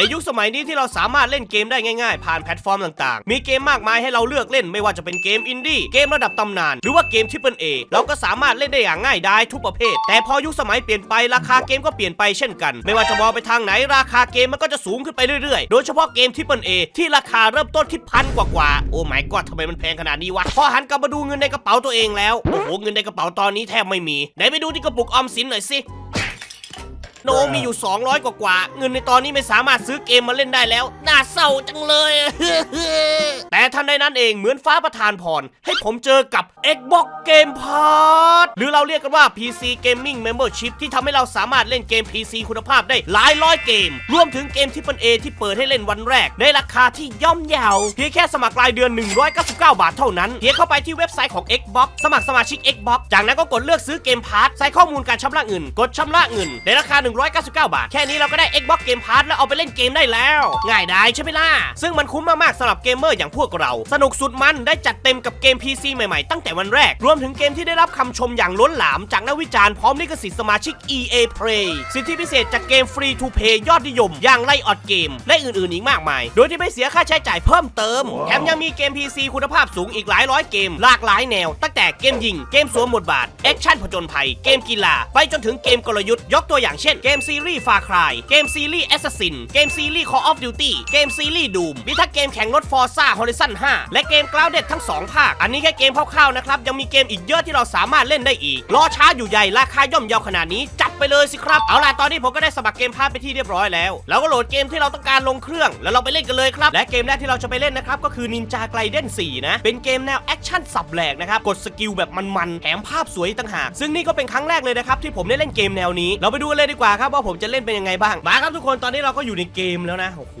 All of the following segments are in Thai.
ในยุคสมัยนี้ที่เราสามารถเล่นเกมได้ง่ายๆ ผ่านแพลตฟอร์มต่างๆ มีเกมมากมายให้เราเลือกเล่นไม่ว่าจะเป็นเกมอินดี้เกมระดับตำนาน หรือว่าเกมทริปเปิลเอเราก็สามารถเล่นได้อย่างง่ายดายทุกประเภท แต่พอยุคสมัยเปลี่ยนไปราคาเกมก็เปลี่ยนไปเช่นกัน ไม่ว่าจะมองไปทางไหนราคาเกมมันก็จะสูงขึ้นไปเรื่อยๆ โดยเฉพาะเกมทริปเปิลเอที่ราคาเริ่มต้นที่พันกว่าๆโอ้ไม่ก็ทำไมมันแพงขนาดนี้วะพอหันกลับมาดูเงินในกระเป๋าตัวเองแล้วโอ้โหเงินในกระเป๋าตอนนี้แทบไม่มีไหนไปดูที่กระปุกออมสินหน่อยสิ โนมีอยู่ 200 กว่ากว่า เงินในตอนนี้ไม่สามารถซื้อเกมมาเล่นได้แล้ว น่าเศร้าจังเลย แต่ทันนั้นเองเหมือนฟ้าประทานพร ให้ผมเจอกับ Xbox Game Pass หรือเราเรียกกันว่า PC Gaming Membership ที่ทำให้เราสามารถเล่นเกม PC คุณภาพได้หลายร้อยเกม รวมถึงเกมที่เป็น A ที่เปิดให้เล่นวันแรก ในราคาที่ย่อมเยาวเพียงแค่สมัครรายเดือน 199 บาทเท่านั้นเพียงเข้าไปที่เว็บไซต์ของ Xbox สมัครสมาชิก Xbox จากนั้นก็กดเลือกซื้อเกมพาร์ทใส่ข้อมูลการชำระเงิน กดชำระเงิน ในราคา 199 บาท แค่นี้เราก็ได้ Xbox Game Pass แล้วเอาไปเล่นเกมได้แล้ว ง่ายดายใช่ไหมล่ะ ซึ่งมันคุ้มมากๆสำหรับเกมเมอร์อย่างพวกเราสนุกสุดมันได้จัดเต็มกับเกม PC ใหม่ๆ ตั้งแต่วันแรก รวมถึงเกมที่ได้รับคำชมอย่างล้นหลามจากนักวิจารณ์พร้อมลิขสิทธิ์สมาชิก EA Play สิทธิพิเศษจากเกมฟรีทูเพย์ยอดนิยม อย่างไล่ออดเกม และอื่นๆอีกมากมาย โดยที่ไม่เสียค่าใช้จ่ายเพิ่มเติม แถมยังมีเกม PC คุณภาพสูงอีกหลายร้อยเกม หลากหลายแนว ตั้งแต่เกมยิง เกมสวมบทบาท แอคชั่นผจญภัย เกมกีฬา ไปจนถึงเกมกลยุทธ์ ยกตัวอย่างเช่น เกมซีรีส์ฟาคราย เกมซีรีส์แอสซัสซิน เกมซีรีส์ Call of Duty เกมซีรีส์ดูมมีทั้งเกมแข่งรถ Forza Horizon 5และเกม Grounded ทั้ง 2 ภาค อันนี้แค่เกมคร่าวๆนะครับ ยังมีเกมอีกเยอะที่เราสามารถเล่นได้อีก รอช้าอยู่ใหญ่ราคาย่อมเยาขนาดนี้ จัดไปเลยสิครับ เอาล่ะตอนนี้ผมก็ได้สมัครเกมพาสไปที่เรียบร้อยแล้วแล้วก็โหลดเกมที่เราต้องการลงเครื่อง แล้วเราไปเล่นกันเลยครับ และเกมแรกที่เราจะไปเล่นนะครับก็คือ Ninja Gaiden 4นะเป็นเกมแนวแอคชั่นสับแหลกนะครับกดสกิลแบบมันๆแถมภาพสวยต่างหากซึ่งนี่ก็เป็นครั้งแรกเลยนะครับที่ผมได้เล่นเกมแนวนี้ เราไปดูกันเลยดีกว่าครับว่าผมจะเล่นเป็นยังไงบ้างมาครับทุกคนตอนนี้เราก็อยู่ในเกมแล้วนะโอ้โห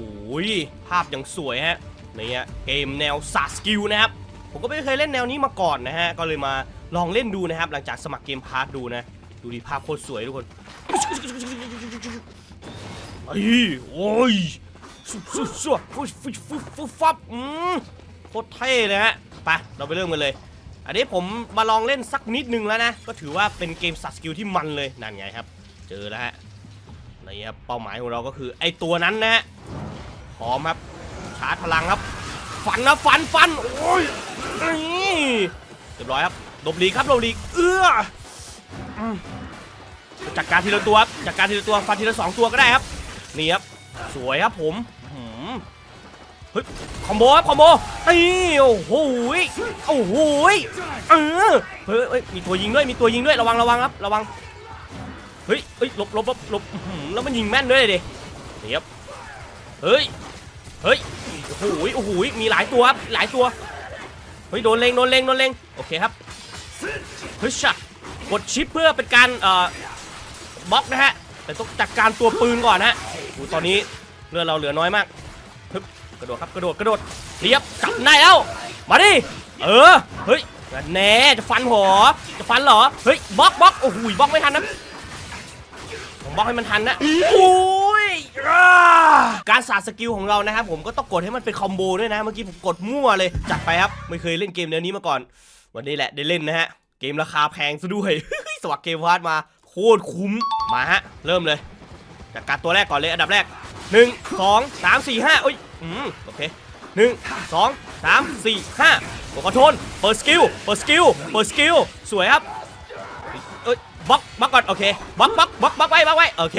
ภาพอย่างสวยฮะ นี่เกมแนวสาสกิลนะครับผมก็ไม่เคยเล่นแนวนี้มาก่อนนะฮะก็เลยมาลองเล่นดูนะครับ หลังจากสมัครเกมพาร์ทดูนะดูดีภาพโคตรสวยทุกคนไอ้โอ้ยสุดสุดสุดฟุฟุดฟุฟฟับอืมโคตรเท่เลยฮะไปเราไปเริ่มกันเลย อันนี้ผมมาลองเล่นสักนิดนึงแล้วนะ ก็ถือว่าเป็นเกมสัตว์สกิลที่มันเลยนั่นไงครับ เจอแล้วฮะนี่ครับเป้าหมายของเราก็คือไอ้ตัวนั้นนะฮะพร้อมครับชาร์จพลังครับ ฟันนะฟันฟันโอ้ยนี่เรียบร้อยครับหลบหลีกครับหลบหลีกเอื้อจัดการทีละตัวครับจัดการทีละตัวฟันทีละสองตัวก็ได้ครับนี่ครับสวยครับผมเฮ้ยคอมโบครับคอมโบนี่โอ้โหโอ้โหยเออเฮ้ยเฮ้ยมีตัวยิงด้วยมีตัวยิงด้วยระวังระวังครับระวังเฮ้ยเฮ้ยหลบหลบหลบลบแล้วมันยิงแม่นด้วยดินี่ครับเฮ้ยเฮ้ย โอ้โหโอ้โหมีหลายตัวครับหลายตัวเฮ้ยโดนเล็งโดนเล็งโดนเล็งโอเคครับเฮ้ยชะกดชิปเพื่อเป็นการเอ่อบล็อกนะฮะแต่ต้องจัดการตัวปืนก่อนนะฮะโอ้ตอนนี้เลือดเราเหลือน้อยมากฮึบกระโดดครับกระโดดกระโดดเรียบจับได้แล้วมาดิเออเฮ้ยแน่จะฟันหัวจะฟันเหรอเฮ้ยบล็อกบล็อกโอ้โหบล็อกไม่ทันนะผมบล็อกให้มันทันนะโอ้ การสาดสกิลของเรานะครับผมก็ต้องกดให้มันเป็นคอมโบด้วยนะเมื่อกี้ผมกดมั่วเลยจัดไปครับไม่เคยเล่นเกมแนวนี้มาก่อน วันนี้แหละได้เล่นนะฮะเกมราคาแพงซะด้วยสวัสดเกมพาร์ทมาโคตรคุ้มมาฮะเริ่มเลยจากการตัวแรกก่อนเลยอันดับแรก 1 2 3 4 5อ้ยอืมโอเค1 2 3 4 5กดคอโทรลเปิดสกิลเปิดสกิลเปิดสกิลสวยครับ บล็อกบล็อกก่อนโอเคบล็อกบล็อกบล็อกบล็อกไว้บล็อกไว้โอเค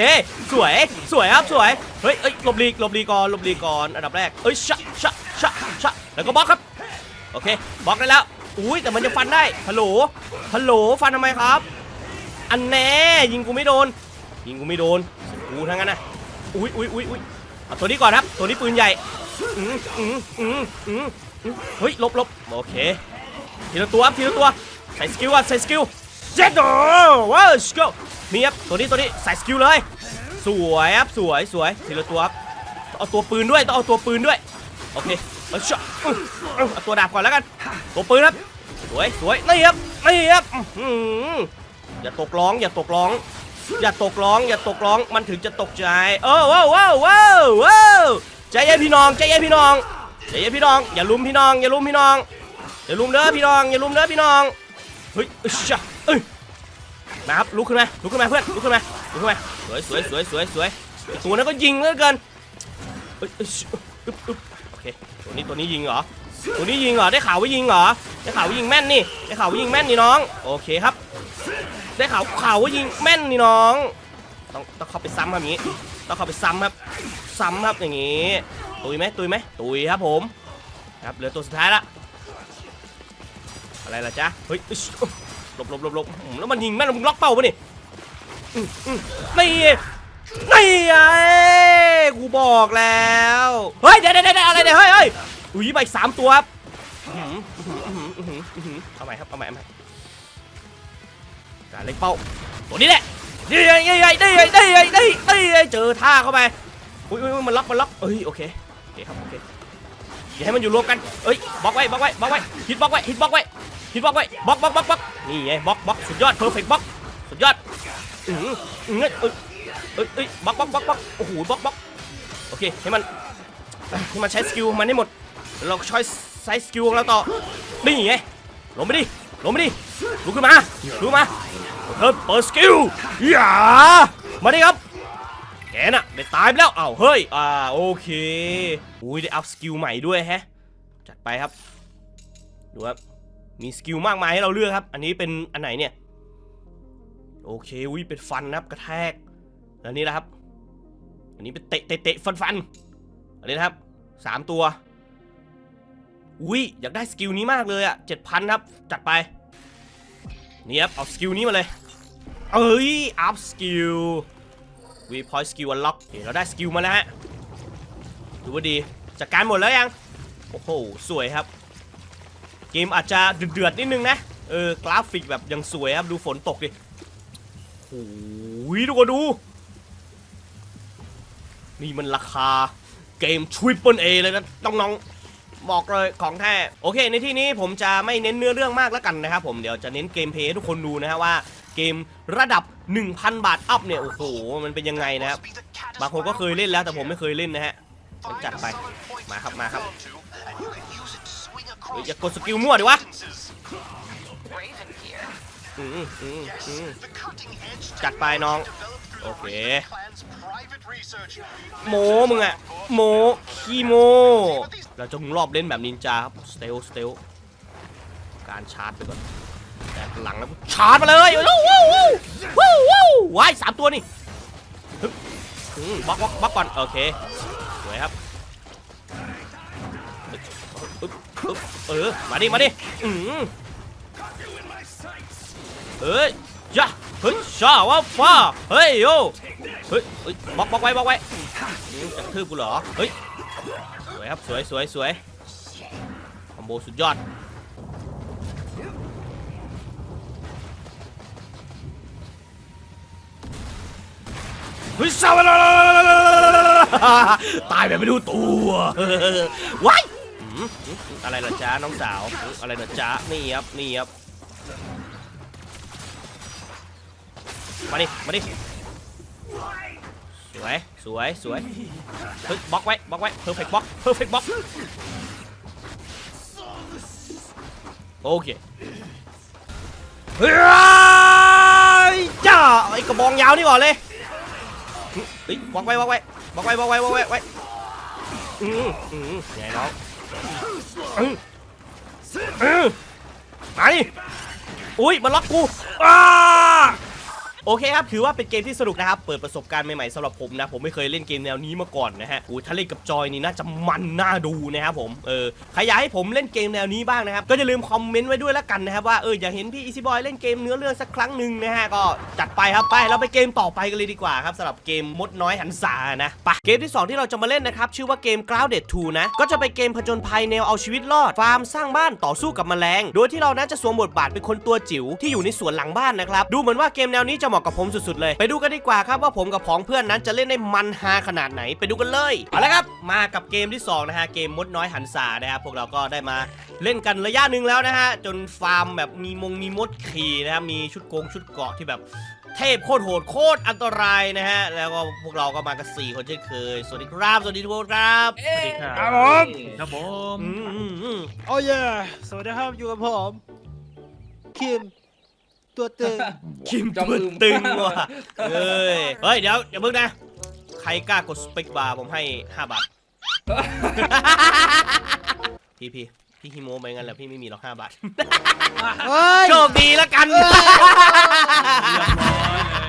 สวยสวยครับสวยเฮ้ยเอ้ยหลบหลีกหลบหลีกก่อนหลบหลีกก่อนอันดับแรกเอ้ยชะชะชะชะแล้วก็บล็อกครับโอเคบล็อกได้แล้วอุ้ยแต่มันจะฟันได้ฮัลโหลฮัลโหลฟันทำไมครับ อันแน่ยิงกูไม่โดน ยิงกูไม่โดนกูทั้งนั้นนะอุ้ยอุ้ยอุ้ยอุ้ยเอาตัวนี้ก่อนครับ ตัวนี้ปืนใหญ่อืมอืมอืมอืมเฮ้ยลบลบโอเคทีละตัวครับทีละตัวใส่สกิลก่อนใส่สกิล เจ็ดโอ้ว้าวสกิลนี่ครับตัวนี้ตัวนี้ใส่สกิลเลย สวยครับสวยสวยทีละตัวครับเอาตัวปืนด้วยต้องเอาตัวปืนด้วยโอเคเอาชะอื้ออื้อเอาตัวดาบก่อนแล้วกัน ตัวปืนครับสวยสวยนี่ครับนี่ครับอื้อหืออย่าตกร้องอย่าตกร้อง อย่าตกร้อง อย่าตกร้องมันถึงจะตกใจเออว้าวว้าวว้าวว้าวใจเย็นพี่น้องใจเย็นพี่น้องใจเย็นพี่น้อง อย่าลุมพี่น้อง อย่าลุมพี่น้องอย่าลุมเด้อพี่น้องอย่าลุมเด้อพี่น้อง เฮ้ยอึชะเอ้ยมาครับลุกขึ้นมาลุกขึ้นมาเพื่อนลุกขึ้นมาลุกขึ้นมาสวยสวยสวยสวยสวยตัวนั้นก็ยิงเหลือเกินอ้ยเอ้ยอึ๊บอึ๊บโอเคตัวนี้ตัวนี้ยิงเหรอตัวนี้ยิงเหรอได้ข่าวว่ายิงเหรอได้ข่าวว่ายิงแม่นนี่ได้ข่าวว่ายิงแม่นนี่น้องโอเคครับ ได้ข่าวข่าวว่ายิงแม่นนี่น้องต้องต้องเข้าไปซ้ำครับอย่างนี้ต้องเข้าไปซ้ำครับซ้ำครับอย่างนี้ตุยไหมตุยไหมตุยครับผมครับเหลือตัวสุดท้ายละ อะไรล่ะจ๊ะ เฮ้ยหลบหลบหลบหลบแล้วมันยิงแม่นมึงล็อกเป้าปะนี่นี่นี่ไอ้กูบอกแล้ว เฮ้ยเดี๋ยวเดี๋ยวอะไรเนี่ยเฮ้ยเฮ้ยอุ้ยไปสามตัวครับเอาใหม่ครับ เอาใหม่เอาใหม่การเล็งเป้า ตัวนี้แหละนี่ไงนี่ไงนี่ไงนี่ไงนี่ไงเจอท่าเข้าไป อุ้ยอุ้ยมันล็อกมันล็อกเอ้ยโอเค โอเคครับโอเค อย่าให้มันอยู่รวมกันเอ้ยบล็อกไว้บล็อกไว้บล็อกไว้ฮิตบล็อกไว้ฮิตบล็อกไว้ฮิตบล็อกไว้บล็อกบล็อกบล็อกบล็อกนี่ไงบล็อกบล็อกสุดยอดเพอร์เฟกต์บล็อกสุดยอดอืออือเอ้ยเอ้ยเอ้ยเอ้ยบล็อกบล็อกบล็อกบล็อกโอ้โหบล็อกบล็อกโอเคให้มันให้มันใช้สกิลมันให้หมดเราช้ใช้สกิลของเราต่อนี่ไงลงไปดิลงไปดิลุกขึ้นมาลุกมาเธอเปิดสกิลอย่ามาดิครับ แกน่ะได้ตายไปแล้วอ้าวเฮ้ย อ่าโอเค อุ้ยได้อัพสกิลใหม่ด้วยแฮะ จัดไปครับ ดูครับ มีสกิลมากมายให้เราเลือกครับ อันนี้เป็นอันไหนเนี่ย โอเค อุ้ยเป็นฟันนะครับกระแทก แล้วนี่นะครับ อันนี้เป็นเตะเตะเตะฟันฟัน อันนี้นะครับสามตัว อุ้ยอยากได้สกิลนี้มากเลยอะเจ็ดพันครับ จัดไป นี่ครับเอาสกิลนี้มาเลย เอ้ย อัพสกิล วีพอยต์สกิลอันล็อกเห็นเราได้สกิลมาแล้วฮะดูว่าดีจัดการหมดแล้วยัง โอ้โห สวยครับ เกมอาจจะเดือดๆนิดนึงนะ เออกราฟิกแบบยังสวยครับ ดูฝนตกดิโอ้ยทุกคนดู นี่มันราคาเกม Triple A เเลยนะน้องๆบอกเลยของแท้โอเค ในที่นี้ผมจะไม่เน้นเนื้อเรื่องมากแล้วกันนะครับผมเดี๋ยวจะเน้นเกมเพลย์ทุกคนดูนะฮะว่า เกมระดับ 1,000 บาทอัพเนี่ย โอ้โห มันเป็นยังไงนะครับ บางคนก็เคยเล่นแล้วแต่ผมไม่เคยเล่นนะฮะงั้นจัดไป มาครับ มาครับอย่ากดสกิลมั่วดิวะจัดไปน้อง โอเค โมมึงอะโมขี้โม เราจะงรอบเล่นแบบนินจาครับ สเตลสเตลการชาร์จไปก่อน แต่หลังแล้วชาร์จมาเลยวู้วู้วู้วู้วู้ว้ายสามตัวนี่บล็อกบล็อกบล็อกก่อนโอเคสวยครับเออมาดิมาดิอืมเอ้ยจ้าเฮ้ยชาว่าฟ้าเฮ้ยโยเฮ้ยเฮ้ยบล็อกบล็อกไว้บล็อกไว้จะทืบกูเหรอเฮ้ยสวยครับสวยสวยสวยคอมโบสุดยอด เฮ้ยสาวะตายแบบไม่รู้ตัวว้ายอะไรล่ะจ๊ะน้องสาว อะไรล่ะจ๊ะนี่ครับนี่ครับมาดิ มาดิ สวย สวย สวยเฮ้ยบล็อกไว้บล็อกไว้เพอร์เฟกต์บล็อกเพอร์เฟกต์บล็อกโอเคเฮ้ยจ้าไอ้กระบองยาวนี่ก่อนเลย เฮ้ยบล็อกไว้บล็อกไว้บล็อกไว้บล็อกไว้บล็อกไว้ไว้อืมอืมใหญ่น้องอืมอืมมาดิอุ้ยมันล็อกกูอ้า โอเคครับถือว่าเป็นเกมที่สนุกนะครับ เปิดประสบการณ์ใหม่ๆสำหรับผมนะ ผมไม่เคยเล่นเกมแนวนี้มาก่อนนะฮะอุ้ยถ้าเล่นกับจอยนี่น่าจะมันน่าดูนะครับผมเออใครอยากให้ผมเล่นเกมแนวนี้บ้างนะครับก็อย่าลืมคอมเมนต์ไว้ด้วยแล้วกันนะครับว่าเอออยากเห็นพี่อีซี่บอยเล่นเกมเนื้อเรื่องสักครั้งหนึ่งนะฮะก็จัดไปครับไปเราไปเกมต่อไปกันเลยดีกว่าครับสำหรับเกมมดน้อยหันษานะไปเกมที่ 2 ที่เราจะมาเล่นนะครับชื่อว่าเกม Grounded 2นะก็จะเป็นเกมผจญภัยแนวเอาชีวิตรอดฟาร์มสร้างบ้านต่อสู้กับแมลง โดยที่เรานั้นจะสวมบทบาทเป็นคนตัวจิ๋วที่อยู่ในสวนหลังบ้านนะครับดูเหมือนว่าเกมแนวนี้จะเหมาะกับผมสุดๆเลย ไปดูกันดีกว่าครับว่าผมกับผองเพื่อนนั้นจะเล่นได้มันฮาขนาดไหนไปดูกันเลยเอาละครับมากับเกมที่สองนะฮะเกมมดน้อยหันษานะครับพวกเราก็ได้มาเล่นกันระยะหนึ่งแล้วนะฮะจนฟาร์มแบบมีมงมีมดขี่นะครับมีชุดโกงชุดเกราะที่แบบเทพโคตรโหดโคตรอันตรายนะฮะ แล้วก็พวกเราก็มากันสี่คนเช่นเคย สวัสดีครับ สวัสดีทุกคนครับสวัสดีครับครับผมครับผมอืมอืมอืมโอ้ยสวัสดีครับอยู่กับผมคิม ตัวตึงคิมตัวตึงว่ะเอ้ยเฮ้ยเดี๋ยวอย่าเพิ่งนะ ใครกล้ากดสเปกบาร์ผมให้ 5 บาท พี่พี่พี่ฮิโมไปงั้นแหละพี่ไม่มีหรอกห้าบาท เฮ้ยโชคดีแล้วกันเรียบร้อยเลย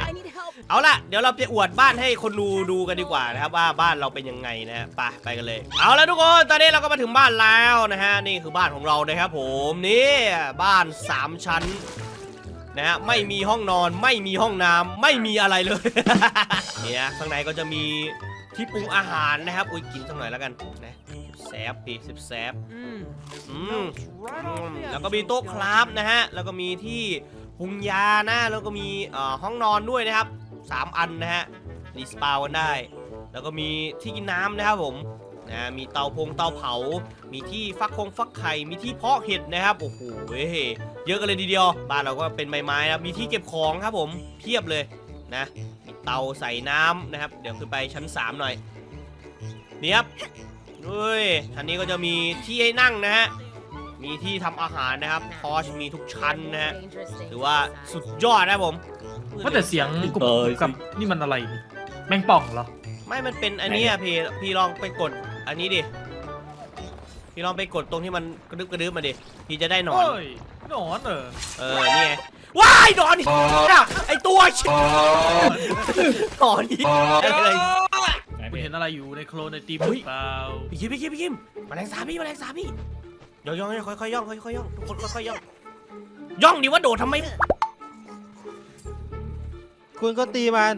I need help. เอาล่ะ เดี๋ยวเราจะอวดบ้านให้คนดูดูกันดีกว่านะครับว่าบ้านเราเป็นยังไงนะฮะไปไปกันเลย เอาแล้วทุกคนตอนนี้เราก็มาถึงบ้านแล้วนะฮะนี่คือบ้านของเรานะครับผมนี่บ้าน 3 ชั้น นะฮะไม่มีห้องนอนไม่มีห้องน้ำไม่มีอะไรเลย เนี่ยข้างในก็จะมีที่ปรุงอาหารนะครับอุ้ยกินสักหน่อยแล้วกันนะแซบพี่สิบแซบอืมอืมแล้วก็มีโต๊ะคราฟนะฮะแล้วก็มีที่ปรุงยานะแล้วก็มีเอ่อห้องนอนด้วยนะครับสามอันนะฮะรีสปากันได้ แล้วก็มีที่กินน้ำนะครับผม นะมีเตาพงเตาเผา มีที่ฟักคงฟักไข่ มีที่เพาะเห็ดนะครับ โอ้โหเว้ยเยอะกันเลยทีเดียว บ้านเราก็เป็นใบไม้นะครับมีที่เก็บของครับผมเพียบเลยนะมีเตาใส่น้ำนะครับ เดี๋ยวขึ้นไปชั้น 3 หน่อยนี่ครับเฮ้ยชั้นนี้ก็จะมีที่ให้นั่งนะฮะมีที่ทำอาหารนะครับ พอชมีทุกชั้นนะฮะถือว่าสุดยอดนะครับผมว่าแต่เสียงกรุบกรุบกับนี่มันอะไรนี่แมงป่องเหรอ ไม่มันเป็นอันเนี้อะพี่พี่ลองไปกด อันนี้ดิ พี่ลองไปกดตรงที่มันกระดึบกระดึบมาดิ พี่จะได้หนอน เฮ้ยหนอนเหรอเออ นี่ไง ว้ายหนอนอีกอะไอตัวชิบหนอนอีกอะไรคุณเห็นอะไรอยู่ในโคลนในตีมเฮ้ยเปล่าพี่คิมพี่คิมพี่คิมแมลงสาบพี่แมลงสาบพี่ย่องย่องย่องค่อยๆย่องค่อยๆย่องทุกคนค่อยๆย่อง ย่องดิว่าโดดทำไม คุณก็ตีมัน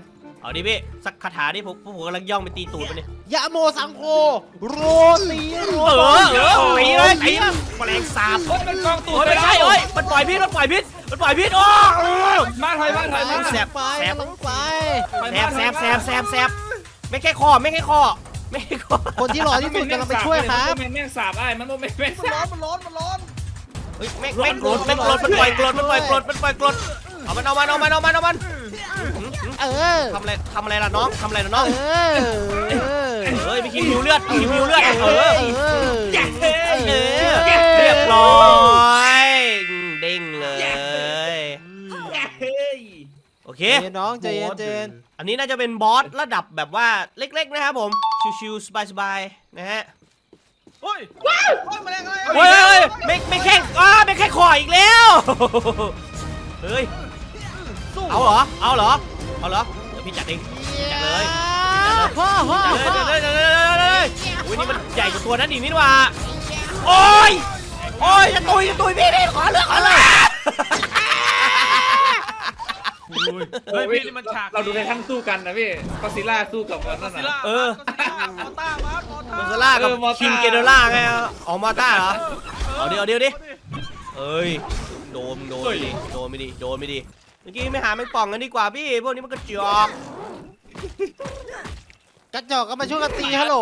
เอาดิพี่สักคาถาดิผมผมกำลังย่องไปตีตูดมันเนี่ยยะโมสังโฆโรตีโรเออเออตีเลยตีเลยแมลงสาบเฮ้ยมันกองตูดโอ้ยไม่ใช่เอ้ยมันปล่อยพิษมันปล่อยพิษมันปล่อยพิษโอ้เออมาถอยมาถอยมาแสบไปแสบลงไปแสบแสบแสบแสบแสบไม่แค่คอไม่แค่คอไม่แค่คอคนที่รอที่สุดกำลังไปช่วยครับมันแม่งสาบไอ้มันต้องเป็นแม่งสาบเฮ้ยแม่งแม่งโกรธแม่งโกรธมันปล่อยโกรธมันปล่อยโกรธมันปล่อยโกรธ เอามันเอามันเอามันเอามันเอามันเออทำอะไรทำอะไรล่ะน้องทำอะไรล่ะน้องเออเฮ้ยพี่คิมหิวเลือดพี่คิมหิวเลือดเออเออเออเรียบร้อยเด้งเลยเฮ้ยโอเคเย็นน้องใจเย็นใจเย็นอันนี้น่าจะเป็นบอสระดับแบบว่าเล็ก ๆ นะครับผมชิวๆสบายๆนะฮะเฮ้ยเฮ้ยเฮ้ยเฮ้ยไม่ไม่แค่อ้าไม่แค่คออีกแล้วเฮ้ยเอา เหรอเอาเหรอ เอาเหรอ เดี๋ยวพี่จัดเองจัดเลย พ่อพ่อจัดพ่อเลยจัดเลยจัดเลยจัดเลยอุ้ยนี่มันใหญ่กว่าตัวนั้นอีกนี่หว่าโอ้ยโอ้ยจะตุยจะตุยพี่พี่ขอเลือกขอเลือกอุ้ยเฮ้ยพี่นี่มันฉากเราดูในทั้งสู้กันนะพี่ก็ซิล่าสู้กับมันนั่นซิล่าน่ะ เออ มอต้ามาร์มอต้า มอสล่ากับเออมอต้า คิงเกเดล่าไงออกมาต้าเหรอ เอาดิเอาดิเอาดิ เอ้ย โดนโดนไม่ดิโดนไม่ดิโดนไม่ดิเมื่อกี้ไม่หาแมงป่องกันดีกว่าพี่ พวกนี้มันกระจอกกระจอกก็มาช่วยกันตีฮัลโหล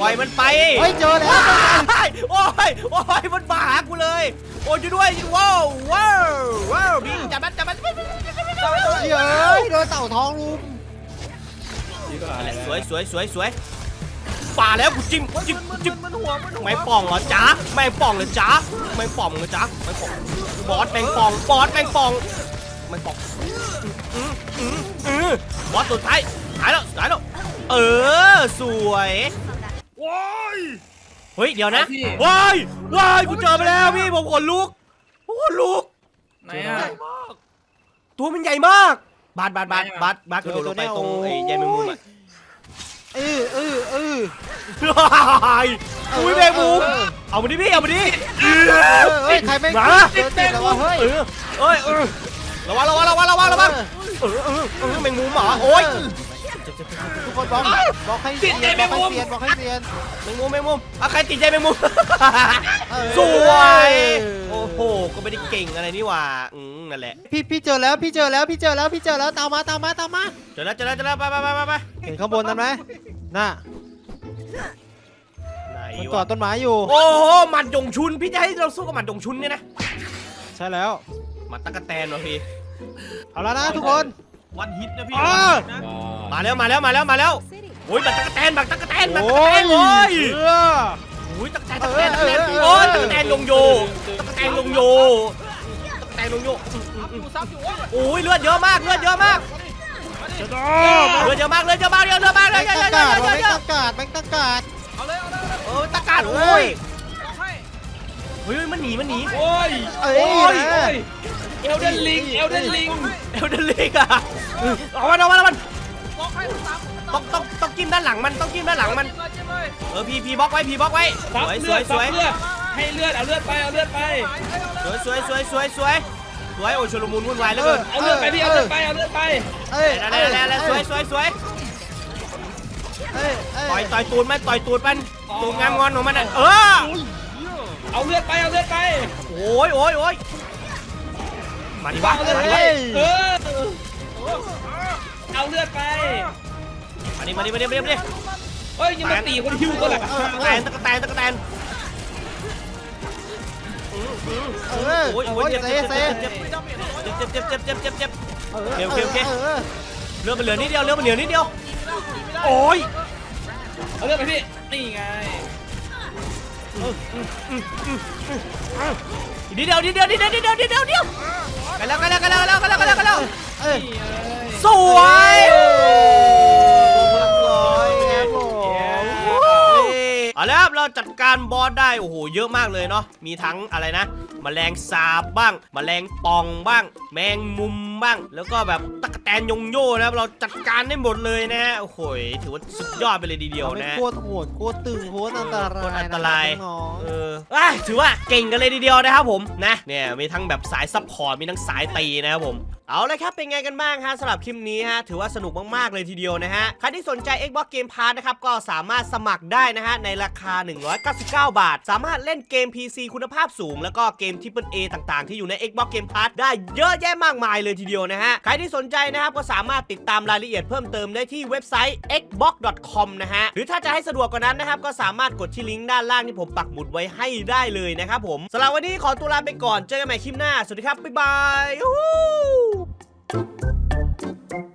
ปล่อยมันไปเฮ้ยเจอแล้วโอ้ยโอ้ยมันมาหากูเลย โอ้ยช่วยด้วยว้าวว้าวว้าวพี่จับมันจับมันเฮ้ยโดนเต่าทองลุมสวยสวยสวยสวย ป่าแล้วกูจิ้มจิ้มจิ้มไม่ป่องเหรอจ๊ะไม่ป่องเหรอจ๊ะไม่ป่องเหรอจ๊ะไม่ป่องบอสแมงป่องบอสแมงป่องไม่ป่องอืออืออือบอสสุดท้ายหายแล้วหายแล้วเออสวยว้ายเฮ้ยเดี๋ยวนะว้ายว้ายกูเจอไปแล้วพี่ผมขนลุกผมขนลุกไหนอะตัวมันใหญ่มากบาดบาดบาดบาดบาดกระโดดลงไปตรงไอ้ใยแมงมุมอะ เออเออเอออุ้ยแมงมุมเอามาดิพี่เอามาดิเฮ้ยใครไม่มาเจอติดแล้ววะเฮ้ยเออเอ้ยเออระวังระวังระวังระวังระวังเออเออเออแมงมุมเหรอโอ้ย ทุกคนบอกบอกให้เซียนบอกให้เซียนบอกให้เซียน แมงมุมแมงมุมอะใครติดใจแมงมุม เออ สวยโอ้โหก็ไม่ได้เก่งอะไรนี่หว่าอืมนั่นแหละพี่พี่เจอแล้วพี่เจอแล้วพี่เจอแล้วพี่เจอแล้วตามมาตามมาตามมาเจอแล้วเจอแล้วเจอแล้วไปไปไปไปไปเห็นข้างบนนั้นไหมน่ะไหนมันกอวะดต้นไม้อยู่ โอ้โหหมัดยงชุนพี่จะให้เราสู้กับหมัดยงชุนเนี่ยนะใช่แล้วหมัดตะกะแตนวะพี่เอาแล้วนะทุกคน วันฮิตนะพี่อ่าวันฮิตนะมาแล้วมาแล้วมาแล้วมาแล้ว City. โอ้ยหมัดตะกะแตนหมัดตะกะแตนหมัดโอ้ตะกะแตยนโอ้ยเออ โอ้ยตะกะแตนตะกะแตนตะกะแตนเออเออเออ โอ้ยตะกะแตนลงโยตะกะแตนลงโยตะกะแตนลงโยอืมอืมอืมโอ้ยเลือดเยอะมากเลือดเยอะมากเลือดเยอะมากเลือดเยอะมากเลือดเยอะมากเลือดเยอะมากเลืแม่อดงเยตั้อะงเยกาอะดเยว่ะอะแม่งเยอะตั้งกาดแม่งตั้งกาการโอ้ยเฮ้ยมันหนีมันหนี โอ้ย เอ้ยโอ้ย นะ เอลเดนลิง เอลเดนลิง เอลเดนลิงอะเอามันเอามันเอามันต้องต้องต้องจิ้มด้านหลังมันต้องจิ้มด้านหลังมันเออพีพีบล็อกไว้พีบล็อกไว้ สซับวยสเลืวอยดสซับวยเลือดให้เลือดเอาเลือดไปเอาเลือดไปสวยสวยสวยสวยสวยโอ้ยชุลมุนวุ่นวายเหลือเกินเอาเลือดไปพี่เอาเลือดไปเอาเลือดไปเอ้ยได้ได้ได้ได้สวยสวยสวยเอ้ยเอ้ยต่อยต่อยตูดมันต่อยตูดมันตูดงามงอนของมันอะเออเอาเลือดไปเอาเลือดไปโอ้ยโอ้ยโอ้ย มาดิวะเอาเลือดมาไปดิวะเออเอาเลือดไปมาดิมาดิมาดิมาดิมาดิเฮ้ยยังมาตีคนฮิวก็แหละตะกะแตนตะกะแตนตะกะแตนอืมอืมเออโอ้ยโอ้โอ้ยยเจ็บเซเจ็บเซเจ็บเจ็บเจ็บเจ็บเจ็บเจ็บเจ็บเจ็บ เออโอเคโอเคโอเคเออเลือดมันเหลือนิดเดียวเลือดมันเหลือนิดเดียวโอ้ยเอาเลือดไปพี่นี่ไง นิดเดียวนิดเดียวนิดเดียวนิดเดียวนิดเดียวนิดเดียวกันแล้วกันแล้วกันแล้วกันแล้วกันแล้วกันแล้วกันแล้วสวยบร้อยครับผม เอาละครับเราจัดการบอสได้โอ้โหเยอะมากเลยเนาะมีทั้งอะไรนะแมลงสาบบ้างแมลงป่องบ้าง แมงมุมบ้าง แล้วก็แบบตะกแตนยงโย่นะครับเราจัดการได้หมดเลยนะฮะโอ้โหถือว่าสุดยอดไปเลยทีเดียวอาไม่นะโคตรโหดโคตรตึงโคตรอันตรายโคตรอันตรายะคบน้องเอออะถือว่าเก่งกันเลยทีเดียวนะครับผมนะเนี่ยมีทั้งแบบสายซัพพอร์ตมีทั้งสายตีนะครับผม เอาเลยครับ เป็นไงกันบ้างฮะสำหรับคลิปนี้ฮะถือว่าสนุกมาก ๆ เลยทีเดียวนะฮะ ใครที่สนใจ Xbox Game Pass นะครับ ก็สามารถสมัครได้นะฮะ ในราคา 199 บาท สามารถเล่นเกม PC คุณภาพสูง แล้วก็เกม Triple A ต่างๆ ที่อยู่ใน Xbox Game Pass ได้เยอะแยะมากมายเลยทีเดียวนะฮะ ใครที่สนใจนะครับ ก็สามารถติดตามรายละเอียดเพิ่มเติมได้ที่เว็บไซต์ xbox.com นะฮะ หรือถ้าจะให้สะดวกกว่านั้นนะครับ ก็สามารถกดที่ลิงก์ด้านล่างที่ผมปักหมุดไว้ให้ได้เลยนะครับผมสำหรับวันนี้ขอตัวลาไปก่อน เจอกันใหม่คลิปหน้า สวัสดีครับ บ๊ายบาย Thank you.